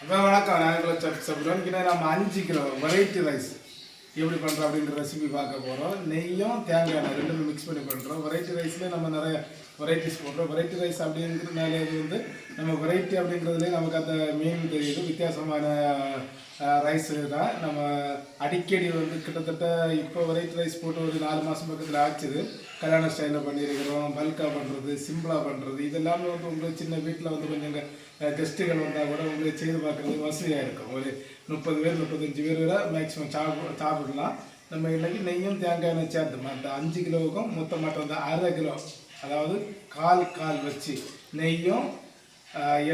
அப்போ வணக்கம். நாங்கள் சப் கிட்ட நம்ம அஞ்சு கிலோ வெரைட்டி ரைஸ் எப்படி பண்ணுறோம் அப்படின்ற ரெசிபி பார்க்க போகிறோம் நெய்யும் தேங்காய் எண்ணெய் ரெண்டுமே மிக்ஸ் பண்ணி பண்ணுறோம் வெரைட்டி ரைஸ்லேயே நம்ம நிறைய வெரைட்டிஸ் போடுறோம். வெரைட்டி ரைஸ் அப்படிங்கிறதுனால இது வந்து நம்ம வெரைட்டி அப்படிங்கிறதுலேயே நமக்கு அந்த மீன் தெரியுது வித்தியாசமான ரைஸ் தான் நம்ம அடிக்கடி வந்து கிட்டத்தட்ட இப்போ வெரைட்டி ரைஸ் போட்டு ஒரு நாலு மாதம் பக்கத்தில் ஆச்சுது. கல்யாண ஸ்டைலில் பண்ணியிருக்கிறோம் பல்காக பண்ணுறது சிம்பிளாக பண்ணுறது இதெல்லாமே வந்து உங்களுக்கு சின்ன வீட்டில் வந்து கொஞ்சம் கெஸ்ட்டுகள் வந்தால் கூட உங்களுக்கு செய்து பார்க்குறது வசதியாக இருக்கும். ஒரு முப்பது பேர் முப்பத்தஞ்சு பேர் வரை மேக்ஸிமம் சாப்பிட சாப்பிடலாம். நம்ம இன்றைக்கி நெய்யும் தேங்காய் எண்ணெய் சேர்த்து மற்ற அஞ்சு கிலோவுக்கும் மொத்தம் மற்ற வந்து அரை கிலோ அதாவது கால் கால் வச்சு நெய்யும்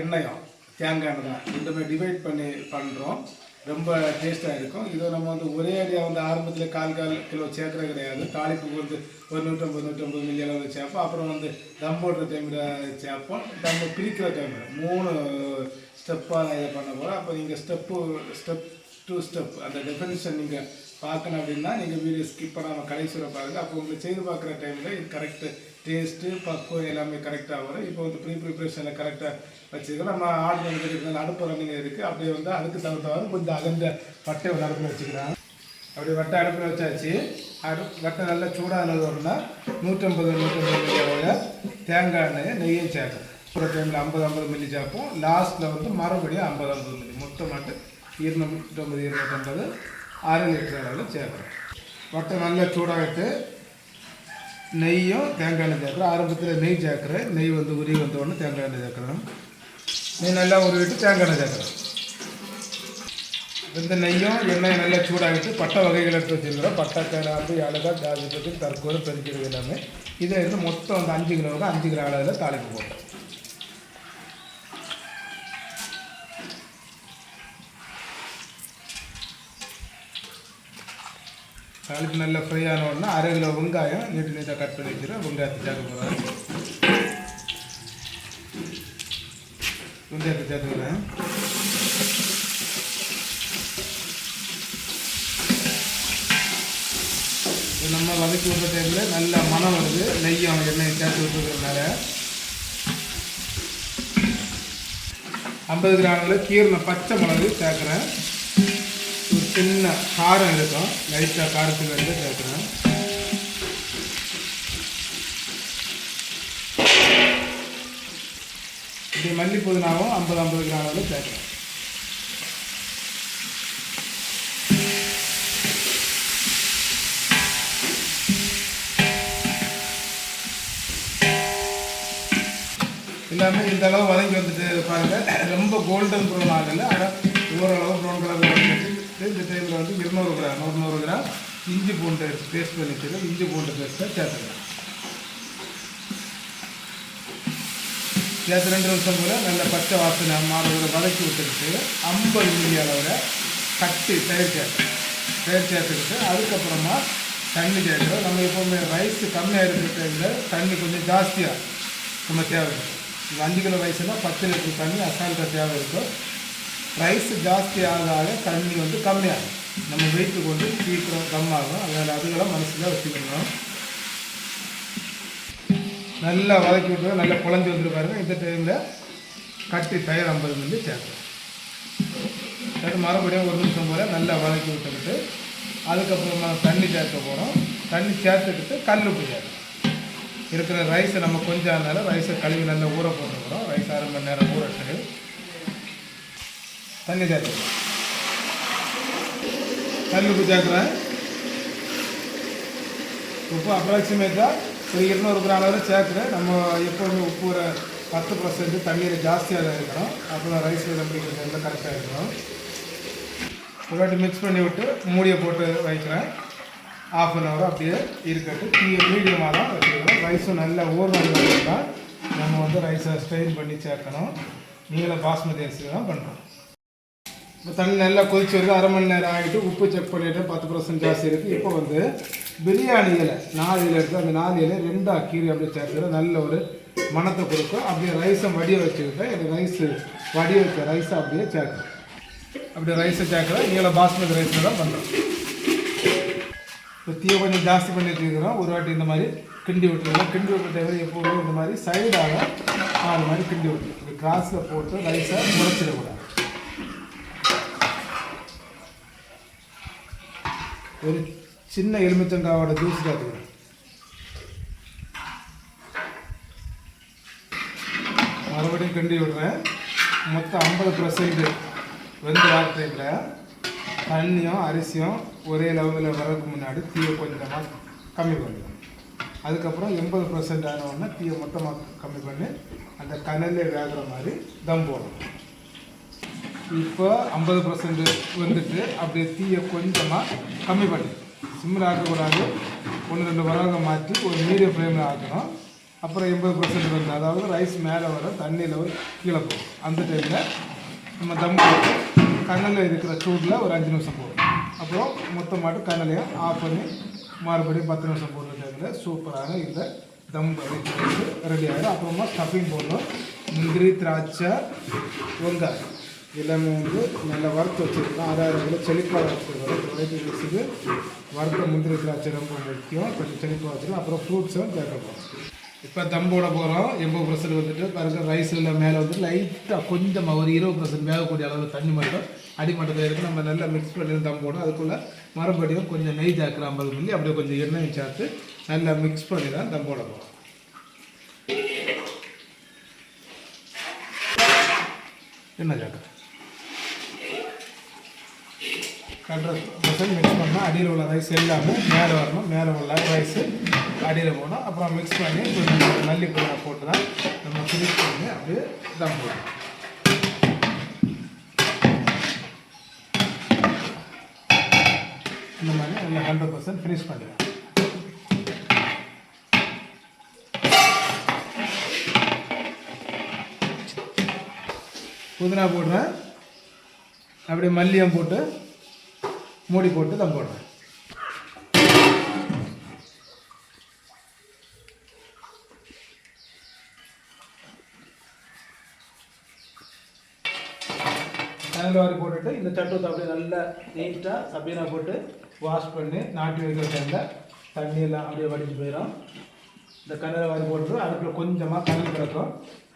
எண்ணெயும் தேங்காய் எண்ணெய் தான். ரெண்டுமே டிவைட் பண்ணி பண்ணுறோம் ரொம்ப டேஸ்ட்டாக இருக்கும். இது நம்ம வந்து ஒரே அடியாக வந்து ஆரம்பத்தில் கால் கால் கிலோ சேர்க்குறது கிடையாது. தாளிப்புக்கு வந்து ஒரு நூற்றம்பது நூற்றம்பது மில்லி அளவு சேர்ப்போம். அப்புறம் வந்து தம் போடுற டைமில் சேர்ப்போம். தம் பிரிக்கிற டைமில் மூணு ஸ்டெப்பாக இதை பண்ண போகிறோம் அப்போ நீங்கள் ஸ்டெப்பு ஸ்டெப் டூ ஸ்டெப் அந்த டெஃபினிஷன் நீங்கள் பார்க்கணும் அப்படின்னா நீங்கள் வீடியோ ஸ்கிப் பண்ணாமல் கடைசியில் வரை பாருங்கள் அப்போ உங்களுக்கு செய்து பார்க்குற டைமில் இது கரெக்டு டேஸ்ட்டு பக்குவம் எல்லாமே கரெக்டாக வரும். இப்போ வந்து ப்ரீ ப்ரிப்ரேஷனில் கரெக்டாக வச்சுக்கலாம் நம்ம ஆர்டர் இருக்குது அடுப்பு ரன்னிங் இருக்குது அப்படியே வந்து அதுக்கு தகுந்தவாறு கொஞ்சம் அகந்த வட்டை ஒரு அடுப்பில் வச்சுக்கலாம் அப்படி வட்டை அடுப்பில் வச்சாச்சு. அடு வட்டை நல்லா சூடானது ஒன்றா நூற்றம்பது நூற்றம்பது மில்லி அளவில் தேங்காய் எண்ணெய் நெய்யும் சேர்க்கணும். ஒரு டைமில் ஐம்பது ஐம்பது மில்லி சேர்ப்போம். லாஸ்ட்டில் வந்து மறுபடியும் ஐம்பது ஐம்பது மில்லி மொத்தமாட்டு இருநூற்றம்பது இருநூற்றம்பது. அரை லிட்டர் அளவில் சேர்க்குறோம் வட்டை நல்லா சூடாகிட்டு நெய்யும் தேங்காய் எண்ணெய் சேர்க்குறோம். ஆரம்பத்தில் நெய் சேர்க்குறேன். நெய் வந்து உருகி வந்தவொடனே தேங்காய் எண்ணெய் சேர்க்குறோம். நெய் நல்லா உருவிட்டு தேங்காய் எண்ணெய் சேர்க்குறோம். இந்த நெய்யும் எண்ணெய் நல்லா சூடாகிட்டு பட்டை வகைகள் எடுத்து வச்சுருக்கிறோம். பட்டை கிராம்பு ஏலக்காய் ஜாதிபத்தி தற்கொலை பெருக்கிறது எல்லாமே. இதை வந்து மொத்தம் வந்து அஞ்சு கிலோவுக்கு அஞ்சு கிலோ அளவில் தாளிப்பு போட்டோம் தாளிப்பு நல்லா ஃப்ரை ஆன உடனே அரை கிலோ வெங்காயம் நீட்டு நீட்டாக கட் பண்ணி வச்சுருக்கோம் வெங்காயத்தை சேர்க்க போகிறேன் வெங்காயத்தை சேர்த்துக்கிறேன் இது நம்ம வதக்கி விட்ட டைமில் நல்ல மனம் வருது நெய்யும் எண்ணெய் சேர்த்து விட்டுருக்கிறதுனால ஐம்பது கிராமில் கீரின பச்சை மிளகு சேர்க்குறேன் ஒரு சின்ன காரம் இருக்கும் லைட்டாக காரத்துக்கு வந்து சேர்க்குறேன் இப்படி மல்லி புதினாவும் ஐம்பது ஐம்பது கிராமில் சேர்க்குறேன் எல்லாமே இந்த அளவு வதங்கி வந்துட்டு பாருங்கள் ரொம்ப கோல்டன் ப்ரௌன் ஆகலை. ஆனால் ஓரளவு ப்ரௌன் கலர் வந்துட்டு இந்த டைமில் வந்து இருநூறு கிராம் நூறு நூறு கிராம் இஞ்சி பூண்டு பேஸ்ட் பண்ணி வச்சுருக்கோம் இஞ்சி பூண்டு பேஸ்ட்டை சேர்த்துக்கலாம். சேர்த்து ரெண்டு நிமிஷம் கூட நல்ல பச்சை வாசனை மாறுவதை வதக்கி விட்டுக்கிட்டு ஐம்பது மில்லி அளவில் கட்டி தயிர் சேர்த்து தயிர் சேர்த்துக்கிட்டு அதுக்கப்புறமா தண்ணி சேர்க்கிறோம். நம்ம எப்போவுமே ரைஸ் கம்மியாக இருக்கிற டைமில் தண்ணி கொஞ்சம் ஜாஸ்தியாக நம்ம தேவை இருக்கும் இந்த அஞ்சு கிலோ ரைஸ்னால் பத்து லிட்டர் தண்ணி அசால்ட்டாக தேவை இருக்கும் ரைஸ் ஜாஸ்தி ஆக ஆக தண்ணி வந்து கம்மியாகும். நம்ம வெயிட்டு கொண்டு சீக்கிரம் கம்மாகும் அதனால் அதுக்கெல்லாம் மனசில் வச்சுக்கணும். நல்லா வதக்கி விட்டு நல்லா குழஞ்சி வந்துட்டு பாருங்கள் இந்த டைமில் கட்டி தயிர் ஐம்பது மில்லி சேர்க்கணும் சேர்த்து மறுபடியும் ஒரு நிமிஷம் போல் நல்லா வதக்கி விட்டுக்கிட்டு அதுக்கப்புறமா தண்ணி சேர்க்க போகிறோம் தண்ணி சேர்த்துக்கிட்டு கல் உப்பு சேர்க்கணும் இருக்கிற ரைஸை நம்ம கொஞ்சம் அதனால ரைஸை கழுவி நல்லா ஊற போட்டுருக்குறோம் ரைஸ் அரை மணி நேரம் ஊறட்டு தண்ணி சேர்த்துக்கிறோம் கல் உப்பு சேர்க்குறேன் உப்பு அப்ராக்சிமேட்டாக ஒரு இருநூறு கிராம் அளவில் சேர்க்குறேன் நம்ம எப்போவுமே உப்பு ஒரு பத்து பர்சன்ட் தண்ணீர் ஜாஸ்தியாக தான் இருக்கணும். அப்புறம் ரைஸ் ரைஸ் ரொம்ப கரெக்டாக இருக்கணும். இல்லாட்டி மிக்ஸ் பண்ணி விட்டு மூடியை போட்டு வைக்கிறேன். ஆஃப் அன் ஹவர் அப்படியே இருக்கட்டு தீ மீடியமாக தான் வச்சுக்கணும். ரைஸும் நல்லா ஊர்வலம் நம்ம வந்து ரைஸை ஸ்ட்ரெயின் பண்ணி சேர்க்கணும். நீங்களும் பாஸ்மதி அரிசி தான் பண்ணுறோம் இப்போ தண்ணி நல்லா கொதிச்சு வருது அரை மணி நேரம் ஆகிட்டு உப்பு செக் பண்ணிவிட்டு பத்து பர்சன்ட் ஜாஸ்தி இருக்குது இப்போ வந்து பிரியாணி இலை நாலு இலை இருக்குது அந்த நாலு இலை ரெண்டா கீரி அப்படியே சேர்க்குறது நல்ல ஒரு மணத்தை கொடுக்கும் அப்படியே ரைஸை வடிய வச்சுக்கிட்டேன் எனக்கு ரைஸு வடிய வைக்க ரைஸை அப்படியே சேர்க்குறேன் அப்படியே ரைஸை சேர்க்குறேன் நீங்கள பாஸ்மதி ரைஸில் தான் பண்ணுறோம் இப்போ தீயை கொஞ்சம் ஜாஸ்தி பண்ணி வச்சுக்கிறோம் ஒரு வாட்டி இந்த மாதிரி கிண்டி விட்டுருவோம் கிண்டி விட்ட தேவை எப்போதும் இந்த மாதிரி சைடாக நாலு மாதிரி கிண்டி விட்டுருவோம் கிராஸில் போட்டு ரைஸை முளைச்சிடக்கூடாது ஒரு சின்ன எலுமிச்சங்காவோட ஜூஸ் காத்துக்கிறேன் மறுபடியும் கிண்டி விடுறேன். மொத்தம் ஐம்பது பர்சன்ட் வெந்த வார்த்தையில் தண்ணியும் அரிசியும் ஒரே லெவலில் வரதுக்கு முன்னாடி தீயை கொஞ்சமாக கம்மி பண்ணுவேன் அதுக்கப்புறம் எண்பது பர்சன்ட் ஆன உடனே தீயை மொத்தமாக கம்மி பண்ணி அந்த கனல்லே வேகிற மாதிரி தம் போடணும். இப்போ ஐம்பது பர்சன்ட் வந்துட்டு அப்படியே தீயை கொஞ்சமாக கம்மி பண்ணி. சிம்மில் ஆக்கக்கூடாது. ஒன்று ரெண்டு வராக மாற்றி ஒரு மீடியம் ஃப்ளேமில் ஆக்கணும். அப்புறம் எண்பது பர்சன்ட் வந்து அதாவது ரைஸ் மேலே வர தண்ணியில் ஒரு கீழே போகும் அந்த டைமில் நம்ம தம் போட்டு இருக்கிற சூடில் ஒரு அஞ்சு நிமிஷம் போடும் அப்புறம் மொத்தமாட்டு கண்ணிலையும் ஆஃப் பண்ணி மறுபடியும் பத்து நிமிஷம் போடுற டைமில் சூப்பரான இந்த தம் ரெடி ஆகிடும் அப்புறமா ஸ்டஃபிங் போடணும். முந்திரி திராட்சை வெங்காயம். எல்லாமே வந்து நல்லா வறுத்து வச்சுருக்கோம். அதாவது வந்து செழிப்பாக வச்சுருக்கோம். வச்சுட்டு வறுத்த முந்திரி திராட்சை ரொம்ப முக்கியம் கொஞ்சம் செழிப்பாக வச்சுருக்கோம். அப்புறம் ஃப்ரூட்ஸும் கேட்கப்போம் இப்போ தம்போட போகிறோம் எண்பது பர்சன்ட் வந்துட்டு பாருங்க ரைஸில் மேலே வந்து லைட்டாக கொஞ்சமாக ஒரு இருபது பர்சன்ட் வேகக்கூடிய அளவில் தண்ணி மட்டும் அடிமட்டத்தில் இருக்குது நம்ம நல்லா மிக்ஸ் பண்ணி தம் போடணும். அதுக்குள்ளே மறுபடியும் கொஞ்சம் நெய் சேர்க்குற ஐம்பது மில்லி அப்படியே கொஞ்சம் எண்ணெய் சேர்த்து நல்லா மிக்ஸ் பண்ணி தான் தம்போட போகிறோம் என்ன சேர்க்குறேன் ஹண்ட்ரட் பர்சன்ட் மிக்ஸ் பண்ணால் அடியில் உள்ள ரைஸ் எல்லாமே மேலே வரணும். மேலே உள்ள ரைஸு அடியில் போகணும் அப்புறம் மிக்ஸ் பண்ணி கொஞ்சம் மல்லிப்பூ போட்டு தான் நம்ம ஃபினிஷ் பண்ணி அப்படியே தம் போடணும். இந்த மாதிரி நல்லா ஹண்ட்ரட் பர்சன்ட் ஃபினிஷ் பண்ணிடலாம். புதினா போடுறேன். அப்படியே மல்லியம் போட்டு மூடி போட்டு தம் போடுறேன். வாரி போட்டுட்டு இந்த சட்டத்தை அப்படியே நல்லா நீட்டாக சபீனா போட்டு வாஷ் பண்ணி நாட்டி வைக்கிற டைமில் தண்ணியெல்லாம் அப்படியே வடிஞ்சு போயிடும் இந்த கண்ணில் வாரி போட்டு அடுப்பில் கொஞ்சமாக கனல் கிடக்கும்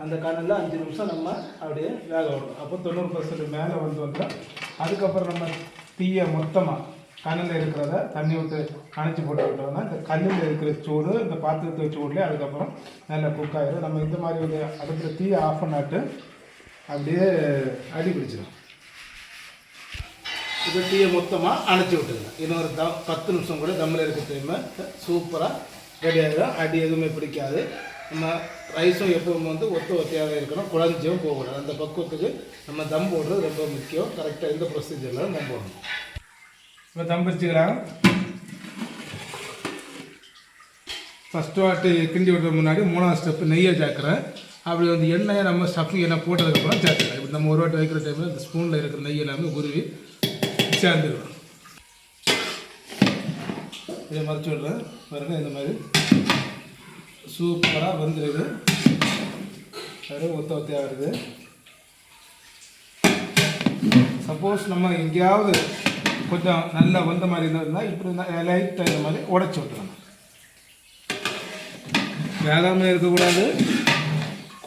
அந்த கண்ணில் அஞ்சு நிமிஷம் நம்ம அப்படியே வேக விடணும். அப்போ தொண்ணூறு பர்சன்ட் மேலே வந்து வந்தோம் அதுக்கப்புறம் நம்ம தீயை மொத்தமாக கண்ணில் இருக்கிறத தண்ணி விட்டு அணைச்சி போட்டு விட்டோம்னா இந்த கல்லில் இருக்கிற சூடு இந்த பாத்திரத்து சூடுலேயே அதுக்கப்புறம் நல்லா குக் ஆகிடும் நம்ம இந்த மாதிரி ஒரு அடுப்பில் தீயை ஆஃப் பண்ணாட்டு அப்படியே அடி பிடிச்சிடும் இது டீயை மொத்தமாக அணைச்சி விட்டுருங்க. இன்னொரு த பத்து நிமிஷம் கூட தம்மில் இருக்க டைமு சூப்பராக ரெடி ஆகிடும் அடி எதுவுமே பிடிக்காது. நம்ம ரைஸும் எப்பவும் வந்து ஒத்த ஒத்தையாக இருக்கணும். குழஞ்சியும் போகக்கூடாது. அந்த பக்குவத்துக்கு நம்ம தம் போடுறது ரொம்ப முக்கியம். கரெக்டாக இந்த ப்ரொசீஜரில் தம் போடணும். இப்போ தம் பிரிச்சுக்கலாம் ஃபஸ்ட்டு வாட்டி கிண்டி விடுற முன்னாடி மூணாவது ஸ்டெப்பு நெய்யை சேர்க்குறேன். அப்படி வந்து எண்ணெயை நம்ம ஸ்டஃபிங் எண்ணெய் போட்டதுக்கப்புறம் சேர்த்துக்கலாம். இப்போ நம்ம ஒரு வாட்டி வைக்கிற டைமில் இந்த ஸ்பூனில் இருக்கிற நெய் எல்லாமே உருவி சேர்ந்துருவேன் இதை மறைச்சி விட்றேன். பாருங்கள் இந்த மாதிரி. சூப்பராக வந்துடுது அது ஒத்த ஒத்தையாக வருது. சப்போஸ் நம்ம எங்கேயாவது கொஞ்சம் நல்லா வந்த மாதிரி இருந்தால் இப்படி லைட்டாக இந்த மாதிரி உடச்சி விட்டுறணும். வேளாண்மை இருக்கக்கூடாது.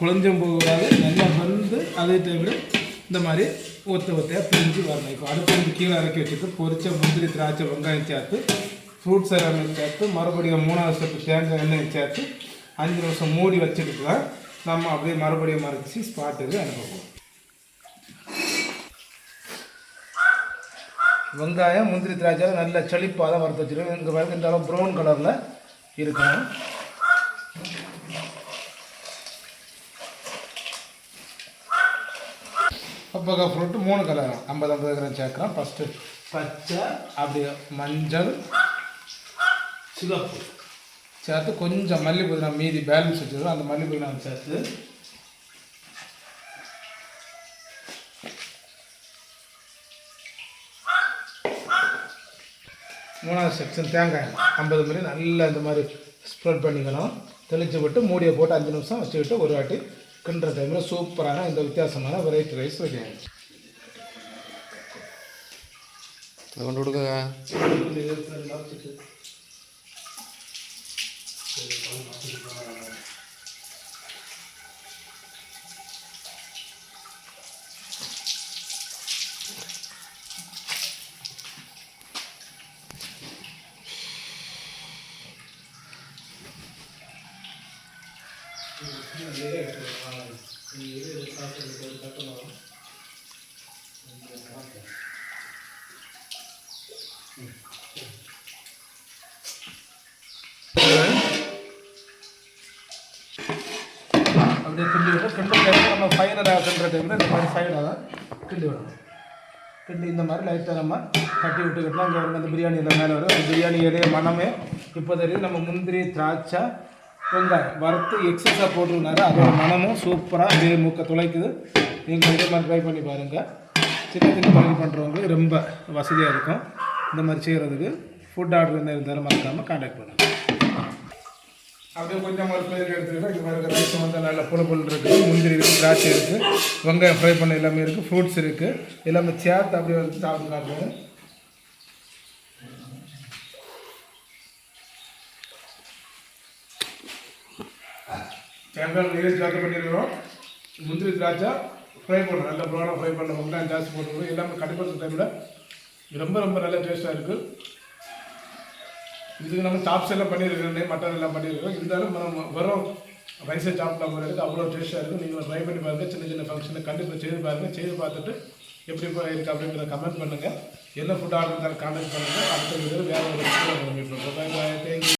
குழஞ்சும் போகக்கூடாது. நல்லா வந்து அதே டைமில் இந்த மாதிரி ஒத்த ஒத்தையாக பிரிஞ்சு வரணும். இப்போ அடுப்பு வந்து கீழே இறக்கி வச்சுட்டு பொரிச்ச முந்திரி திராட்சை வெங்காயம் சேர்த்து ஃப்ரூட்ஸ் எல்லாமே சேர்த்து மறுபடியும் மூணாவது ஸ்டெப்பு தேங்காய் எண்ணெய் சேர்த்து அஞ்சு நிமிஷம் மூடி வச்சுட்டு தான் நம்ம அப்படியே மறுபடியும் மறைச்சி ஸ்பாட்டுக்கு அனுப்பப்போம். வெங்காயம் முந்திரி திராட்சை நல்ல செழிப்பாக தான் வறுத்து வச்சுருக்கோம். இங்கே பாருங்க இந்த அளவு ப்ரௌன் கலரில் இருக்கணும். பப்பகா ஃப்ரூட்டு மூணு கலர் ஐம்பது ஐம்பது கிராம் சேர்க்குறோம். ஃபஸ்ட்டு பச்சை அப்படியே மஞ்சள் சிவப்பு. சேர்த்து கொஞ்சம் மல்லி புதினா மீதி பேலன்ஸ் வச்சுருக்கோம் அந்த மல்லி புதினா சேர்த்து மூணாவது செக்ஷன் தேங்காய் ஐம்பது மில்லி நல்லா இந்த மாதிரி ஸ்ப்ரெட் பண்ணிக்கணும். தெளித்து விட்டு மூடியை போட்டு அஞ்சு நிமிஷம் வச்சுக்கிட்டு ஒரு வாட்டி கிண்டுற டைமில் சூப்பரான இந்த வித்தியாசமான வெரைட்டி ரைஸ் ரெடி ஆகிடுச்சு கொண்டு நீங்கள் இது சாப்பிட்டு கட்டணும் அப்படியே கிண்டி விட்டு கிண்டி டைம் நம்ம ஃபைனலாக கிண்டுற டைமில் இந்த மாதிரி ஃபைனலாக தான் கிண்டி விடணும். கிண்டி இந்த மாதிரி லைட்டாக நம்ம கட்டி விட்டுக்கிட்டோம் இங்கே வரும் அந்த பிரியாணி இந்த மேலே வரும் அந்த பிரியாணி இலைய மனமே இப்போ தெரியுது நம்ம முந்திரி திராட்சை வெங்காயம் வறுத்து எக்ஸஸாக போட்டுருந்தாரு. அதோட மனமும் சூப்பராக இதே மூக்க துளைக்குது. நீங்கள் இதே மாதிரி ட்ரை பண்ணி பாருங்கள் சின்ன சின்ன தொழில் பண்ணுறவங்களுக்கு ரொம்ப வசதியாக இருக்கும். இந்த மாதிரி செய்கிறதுக்கு ஃபுட் ஆர்டர் என்ன இருந்தாலும் மறக்காமல் கான்டாக்ட் பண்ணுங்கள் அப்படியே கொஞ்சம் ஒரு பிளேட் எடுத்துக்கிட்டா இது மாதிரி ரைஸ் வந்து நல்லா புல புல் இருக்குது. முந்திரி இருக்குது திராட்சை இருக்குது வெங்காயம் ஃப்ரை பண்ண எல்லாமே இருக்குது ஃப்ரூட்ஸ் இருக்குது எல்லாமே சேர்த்து அப்படியே வந்து சாப்பிட்டு காட்டுவோம் தேங்காய் நீரை சேர்த்து பண்ணியிருக்கிறோம் முந்திரி திராட்சை ஃப்ரை பண்ண நல்ல ப்ரௌனாக ஃப்ரை பண்ண வெங்காயம் ஜாஸ்தி போட்டுருக்கோம் எல்லாமே கடைப்படுற டைமில் ரொம்ப ரொம்ப நல்ல டேஸ்ட்டாக இருக்குது இதுக்கு நம்ம டாப்ஸ் எல்லாம் பண்ணியிருக்கோம் மட்டன் எல்லாம் பண்ணியிருக்கோம். இருந்தாலும் நம்ம வெறும் ரைஸை சாப்பிடலாம் போகிறது அவ்வளோ டேஸ்ட்டாக இருக்கும். நீங்கள் ட்ரை பண்ணி பாருங்கள் சின்ன சின்ன ஃபங்க்ஷனை கண்டிப்பாக செய்து பாருங்கள் செய்து பார்த்துட்டு எப்படி இருக்குது அப்படிங்கிற கமெண்ட் பண்ணுங்கள் என்ன ஃபுட் ஆர்டர் இருந்தாலும் கான்டாக்ட் பண்ணுங்கள் அடுத்த வீடியோ வேறு ஒரு பாய் பாய் தேங்க்யூ